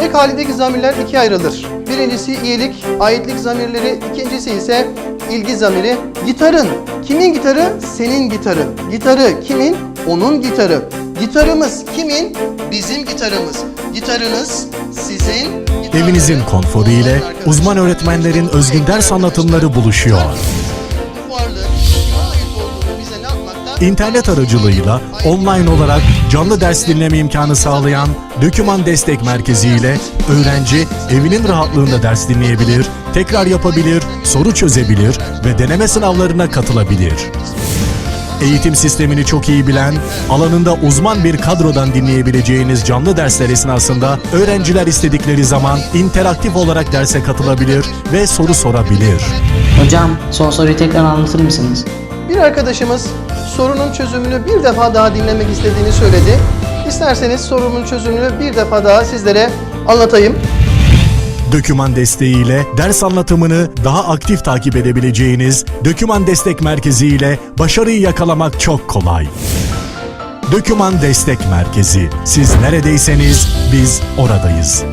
Ek halindeki zamirler ikiye ayrılır. Birincisi iyilik, aitlik zamirleri, ikincisi ise ilgi zamiri. Gitarın, kimin gitarı? Senin gitarın. Gitarı kimin? Onun gitarı. Gitarımız kimin? Bizim gitarımız. Gitarınız sizin. gitarınız- Evinizin konforu ile uzman öğretmenlerin özgün ders anlatımları buluşuyor. Bu İnternet aracılığıyla online olarak canlı ders dinleme imkanı sağlayan Döküman Destek Merkezi ile öğrenci evinin rahatlığında ders dinleyebilir, tekrar yapabilir, soru çözebilir ve deneme sınavlarına katılabilir. Eğitim sistemini çok iyi bilen, alanında uzman bir kadrodan dinleyebileceğiniz canlı dersler esnasında öğrenciler istedikleri zaman interaktif olarak derse katılabilir ve soru sorabilir. Hocam son soruyu tekrar anlatır mısınız? Bir arkadaşımız sorunun çözümünü bir defa daha dinlemek istediğini söyledi. İsterseniz sorunun çözümünü bir defa daha sizlere anlatayım. Döküman desteğiyle ders anlatımını daha aktif takip edebileceğiniz Döküman Destek Merkezi ile başarıyı yakalamak çok kolay. Döküman Destek Merkezi. Siz neredeyseniz biz oradayız.